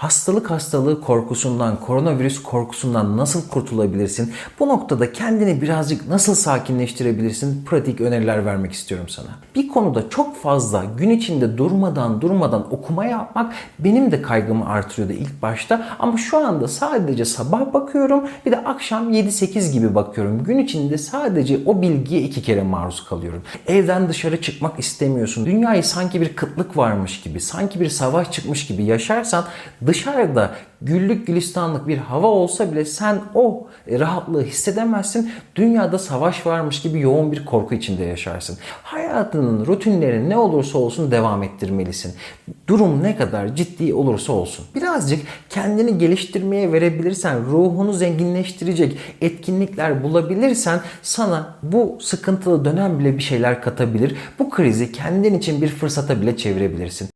Hastalık hastalığı korkusundan, koronavirüs korkusundan nasıl kurtulabilirsin? Bu noktada kendini birazcık nasıl sakinleştirebilirsin? Pratik öneriler vermek istiyorum sana. Bir konuda çok fazla gün içinde durmadan durmadan okuma yapmak benim de kaygımı artırıyordu ilk başta. Ama şu anda sadece sabah bakıyorum bir de akşam 7-8 gibi bakıyorum. Gün içinde sadece o bilgiye iki kere maruz kalıyorum. Evden dışarı çıkmak istemiyorsun. Dünyayı sanki bir kıtlık varmış gibi, sanki bir savaş çıkmış gibi yaşarsan dışarıda güllük gülistanlık bir hava olsa bile sen o rahatlığı hissedemezsin. Dünyada savaş varmış gibi yoğun bir korku içinde yaşarsın. Hayatının rutinleri ne olursa olsun devam ettirmelisin. Durum ne kadar ciddi olursa olsun. Birazcık kendini geliştirmeye verebilirsen, ruhunu zenginleştirecek etkinlikler bulabilirsen sana bu sıkıntılı dönem bile bir şeyler katabilir. Bu krizi kendin için bir fırsata bile çevirebilirsin.